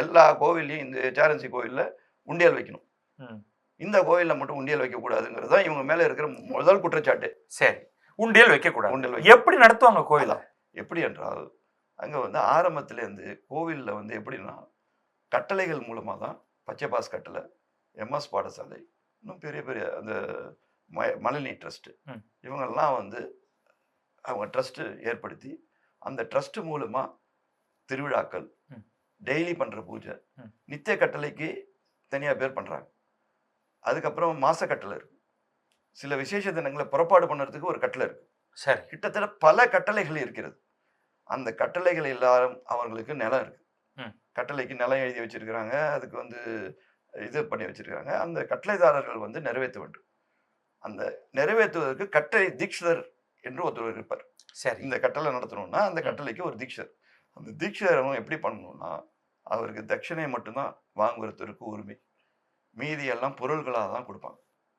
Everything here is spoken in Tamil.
எல்லா கோவில்லையும் இந்த சேரன்சி கோவில்ல உண்டியல் வைக்கணும். இந்த கோவில்ல மட்டும் உண்டியல் வைக்கக்கூடாதுங்கிறது தான் இவங்க மேல இருக்கிற முதல் குற்றச்சாட்டு சரி உண்டியல் வைக்க கூடாது உண்டியல் எப்படி நடத்துவாங்க கோயில எப்படி என்றால் அங்க வந்து ஆரம்பத்திலேருந்து கோவில்ல வந்து எப்படின்னா கட்டளைகள் மூலமா தான் பச்சைபாஸ் கட்டளை எம்எஸ் பாடசாலை இன்னும் பெரிய பெரிய அந்த ம- மலினி ட்ரஸ்ட் ம். இவங்கெல்லாம் வந்து அவங்க ட்ரஸ்ட் ஏற்படுத்தி அந்த ட்ரஸ்ட் மூலமா திருவிழாக்கள். டெய்லி பண்ற பூஜை. நித்திய கட்டளைக்கு தனியா பேர் பண்றாங்க. அதுக்கப்புறம் மாச கட்டளை இருக்கு. சில விசேஷ தினங்களை புறப்பாடு பண்ணுறதுக்கு ஒரு கட்டளை இருக்கு. சரி. கிட்டத்தட்ட பல கட்டளைகள் இருக்கிறது. அந்த கட்டளைகள் எல்லாரும் அவர்களுக்கு நிலம் இருக்கு. ம். கட்டளைக்கு நிலம் எழுதி வச்சிருக்கிறாங்க. அதுக்கு வந்து இது பண்ணி வச்சிருக்காங்க அந்த கட்டளைதாரர்கள் வந்து நிறைவேற்ற வேண்டும். அந்த நிறைவேற்றுவதற்கு கட்டளை தீட்சிதர் என்று ஒருத்தர் இருப்பார். சரி. இந்த கட்டளை நடத்தணும்னா அந்த. கட்டளைக்கு ஒரு தீட்சர் அந்த தீட்சரமும் எப்படி பண்ணணும்னா அவருக்கு தட்சிணை மட்டும்தான் வாங்குறதுக்கு உரிமை. மீதி எல்லாம் பொருள்களாக தான் கொடுப்பாங்க.